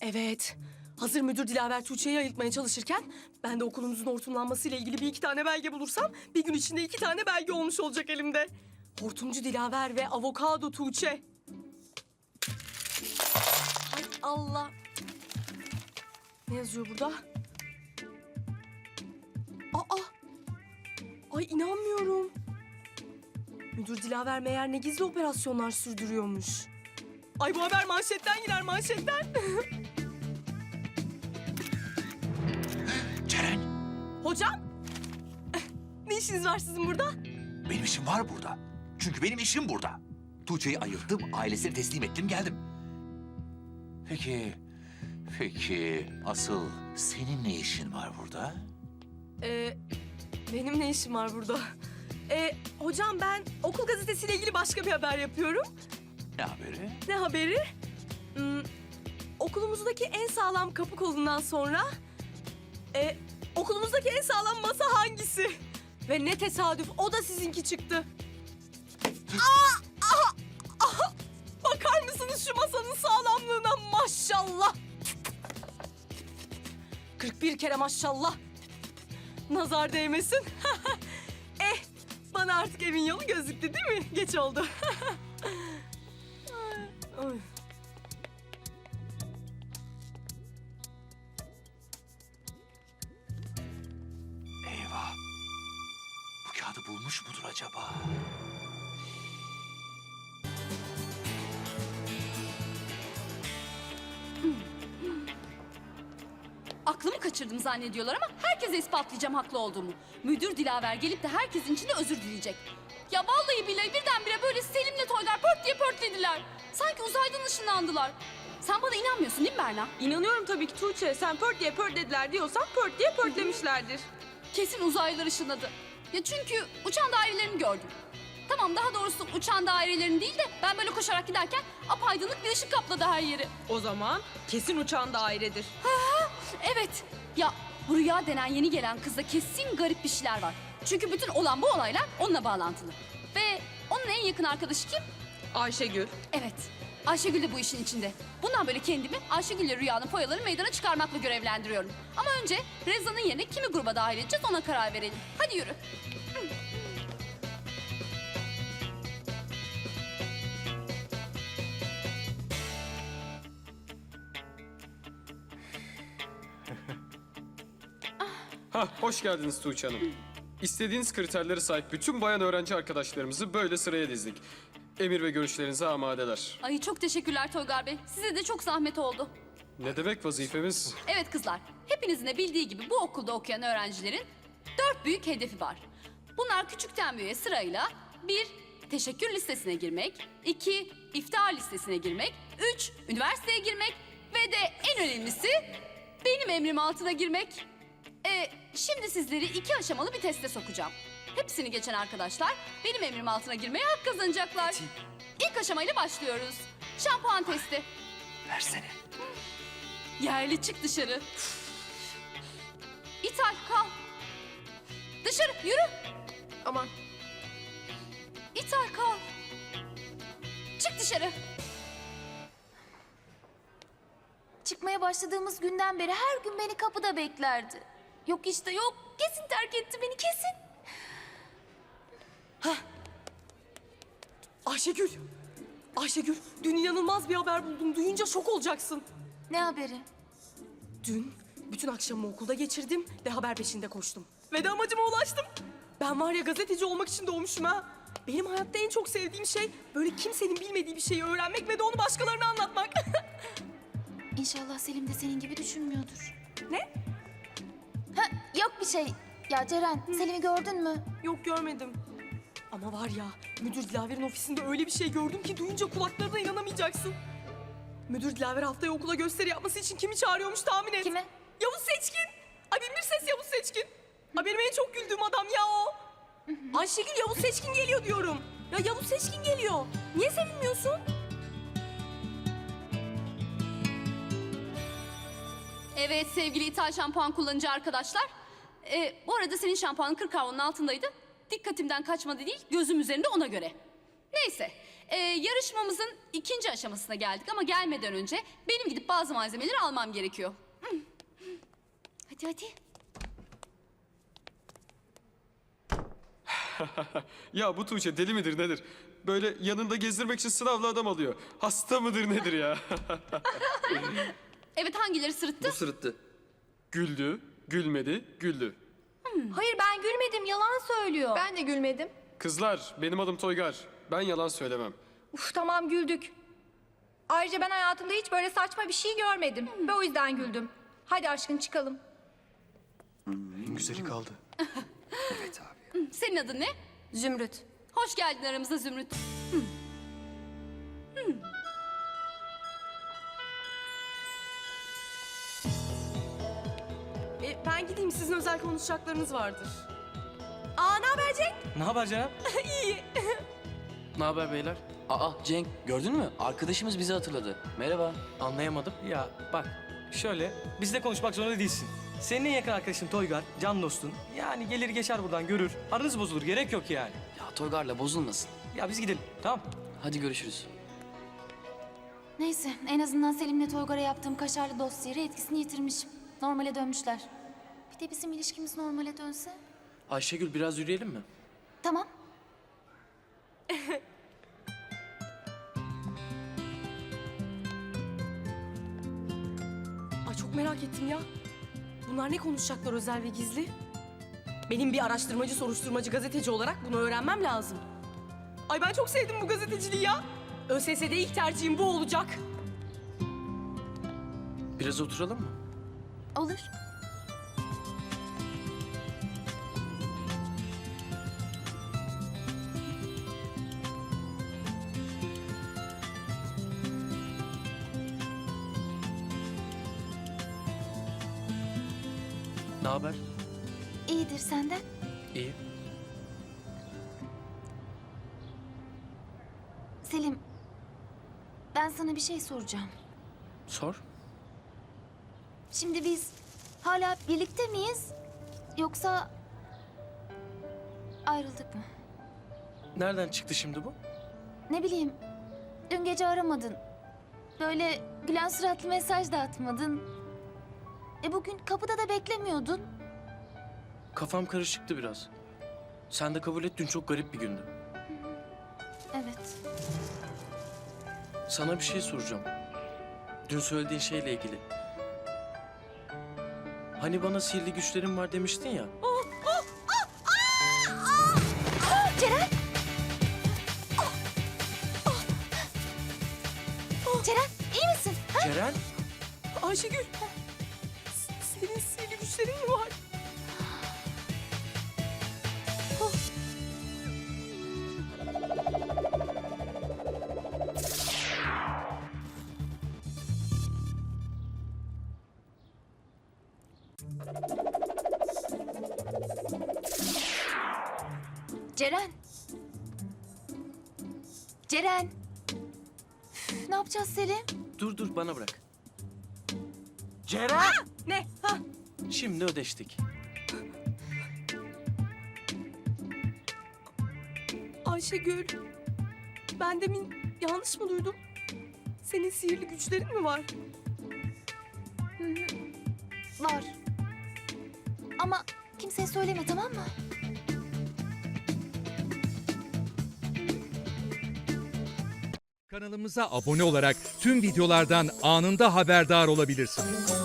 Evet. Hazır müdür Dilaver Tuğçe'yi ayıltmaya çalışırken ben de okulumuzun hortumlanmasıyla ilgili bir iki tane belge bulursam bir gün içinde iki tane belge olmuş olacak elimde. Hortumcu Dilaver ve avokado Tuğçe. Hay Allah. Ne yazıyor burada? Aa! Ay inanmıyorum. Müdür Dilaver meğer ne gizli operasyonlar sürdürüyormuş. Ay bu haber manşetten girer manşetten. Hocam? Ne işiniz var sizin burada? benim işim var burada. Çünkü benim işim burada. Tuğçe'yi ayırttım, ailesine teslim ettim, geldim. Peki, peki asıl senin ne işin var burada? Ee, benim ne işim var burada? Ee, hocam ben okul gazetesiyle ilgili başka bir haber yapıyorum. Ne haberi? Ne haberi? Hmm, okulumuzdaki en sağlam kapı kolundan sonra... E, okulumuzdaki en sağlam masa hangisi? Ve ne tesadüf o da sizinki çıktı. Aa, aha, aha. Bakar mısınız şu masanın sağlamlığına maşallah. 41 kere maşallah. Nazar değmesin. eh bana artık evin yolu gözüktü değil mi? Geç oldu. Ay, acaba? Aklımı kaçırdım zannediyorlar ama herkese ispatlayacağım haklı olduğumu. Müdür Dilaver gelip de herkesin içinde özür dileyecek. Ya vallahi billahi birdenbire böyle Selim'le Toygar pört diye pörtlediler. Sanki uzaydan ışınlandılar. Sen bana inanmıyorsun değil mi Berna? İnanıyorum tabii ki Tuğçe. Sen pört diye pört dediler diyorsan pört diye pörtlemişlerdir. Kesin uzaylılar ışınladı. Ya çünkü uçan dairelerini gördüm. Tamam daha doğrusu uçan dairelerini değil de ben böyle koşarak giderken apaydınlık bir ışık kapladı her yeri. O zaman kesin uçan dairedir. Evet. Ya bu rüya denen yeni gelen kızda kesin garip bir şeyler var. Çünkü bütün olan bu olaylar onunla bağlantılı. Ve onun en yakın arkadaşı kim? Ayşegül. Evet. Ayşegül de bu işin içinde. Bundan böyle kendimi Ayşegül'le Rüya'nın foyaları meydana çıkarmakla görevlendiriyorum. Ama önce Reza'nın yerine kimi gruba dahil edeceğiz ona karar verelim. Hadi yürü. Ha, hoş geldiniz Tuğçe Hanım. İstediğiniz kriterlere sahip bütün bayan öğrenci arkadaşlarımızı böyle sıraya dizdik. Emir ve görüşlerinize amadeler. Ay çok teşekkürler Toygar Bey. Size de çok zahmet oldu. Ne demek vazifemiz? Evet kızlar, hepinizin de bildiği gibi bu okulda okuyan öğrencilerin dört büyük hedefi var. Bunlar küçükten büyüğe sırayla bir, teşekkür listesine girmek, iki, iftar listesine girmek, üç, üniversiteye girmek ve de en önemlisi benim emrim altına girmek. Ee, şimdi sizleri iki aşamalı bir teste sokacağım. Hepsini geçen arkadaşlar benim emrim altına girmeye hak kazanacaklar. İlk aşamayla başlıyoruz. Şampuan testi. Versene. Yerli çık dışarı. İthal kal. Dışarı yürü. Aman. İthal kal. Çık dışarı. Çıkmaya başladığımız günden beri her gün beni kapıda beklerdi. Yok işte yok. Kesin terk etti beni kesin. Ayşegül. Ayşegül dün inanılmaz bir haber buldum. Duyunca şok olacaksın. Ne haberi? Dün bütün akşamımı okulda geçirdim ve haber peşinde koştum. Ve de amacıma ulaştım. Ben var ya gazeteci olmak için doğmuşum ha. Benim hayatta en çok sevdiğim şey böyle kimsenin bilmediği bir şeyi öğrenmek ve de onu başkalarına anlatmak. İnşallah Selim de senin gibi düşünmüyordur. ne? Ha, yok bir şey. Ya Ceren, Selim'i gördün mü? Yok görmedim. Ama var ya müdür Dilaver'in ofisinde öyle bir şey gördüm ki duyunca kulaklarına inanamayacaksın. Müdür Dilaver haftaya okula gösteri yapması için kimi çağırıyormuş tahmin et. Kimi? Yavuz Seçkin. Ay benim bir ses Yavuz Seçkin. Ay benim en çok güldüğüm adam ya o. Ayşegül Yavuz Seçkin geliyor diyorum. Ya Yavuz Seçkin geliyor. Niye sevinmiyorsun? Evet sevgili ithal şampuan kullanıcı arkadaşlar. Ee, bu arada senin şampuanın 40 avronun altındaydı. Dikkatimden kaçmadı değil, gözüm üzerinde ona göre. Neyse, Ee, yarışmamızın ikinci aşamasına geldik ama gelmeden önce benim gidip bazı malzemeleri almam gerekiyor. Hadi hadi. Ya bu Tuğçe deli midir nedir? Böyle yanında gezdirmek için sınavlı adam alıyor. Hasta mıdır nedir ya? Evet hangileri sırıttı? sırıttı. güldü, gülmedi, güldü. Hayır ben gülmedim yalan söylüyor. Ben de gülmedim. Kızlar benim adım Toygar. Ben yalan söylemem. Uf tamam güldük. Ayrıca ben hayatımda hiç böyle saçma bir şey görmedim. Ve o yüzden güldüm. Hadi aşkın çıkalım. En güzeli kaldı. Senin adın ne? Zümrüt. Hoş geldin aramıza Zümrüt. Ben gideyim sizin özel konuşacaklarınız vardır. Aa ne haber Cenk? Ne haber Cenap? İyi. Ne haber beyler? Aa Cenk gördün mü? Arkadaşımız bizi hatırladı. Merhaba. Anlayamadım. Ya bak şöyle bizle konuşmak zorunda değilsin. Senin en yakın arkadaşın Toygar, can dostun. Yani gelir geçer buradan görür. Aranız bozulur gerek yok yani. Ya Toygar'la bozulmasın. Ya biz gidelim tamam. Hadi görüşürüz. Neyse en azından Selim'le Toygar'a yaptığım kaşarlı dosyayı etkisini yitirmişim. Normale dönmüşler. De bizim ilişkimiz normale dönse. Ayşegül biraz yürüyelim mi? Tamam. Ay çok merak ettim ya. Bunlar ne konuşacaklar özel ve gizli? Benim bir araştırmacı, soruşturmacı, gazeteci olarak bunu öğrenmem lazım. Ay ben çok sevdim bu gazeteciliği ya. ÖSS'de ilk tercihim bu olacak. Biraz oturalım mı? Olur. Ne haber? İyidir senden. İyi. Selim. Ben sana bir şey soracağım. Sor. Şimdi biz hala birlikte miyiz? Yoksa ayrıldık mı? Nereden çıktı şimdi bu? Ne bileyim. Dün gece aramadın. Böyle gülen suratlı mesaj da atmadın. E bugün kapıda da beklemiyordun. Kafam karışıktı biraz. Sen de kabul et dün çok garip bir gündü. Evet. Sana bir şey soracağım. Dün söylediğin şeyle ilgili. Hani bana sihirli güçlerim var demiştin ya. Ceren! Ceren iyi misin? Ceren? Ayşegül. S- Senin sihirli güçlerin mi var? Ceren. Ceren. Üf, ne yapacağız Selim? Dur dur bana bırak. Ceren! Ne? Ha? Şimdi ödeştik. Ayşegül. Ben demin yanlış mı duydum? Senin sihirli güçlerin mi var? Var. Ama kimseye söyleme tamam mı? Kanalımıza abone olarak tüm videolardan anında haberdar olabilirsiniz.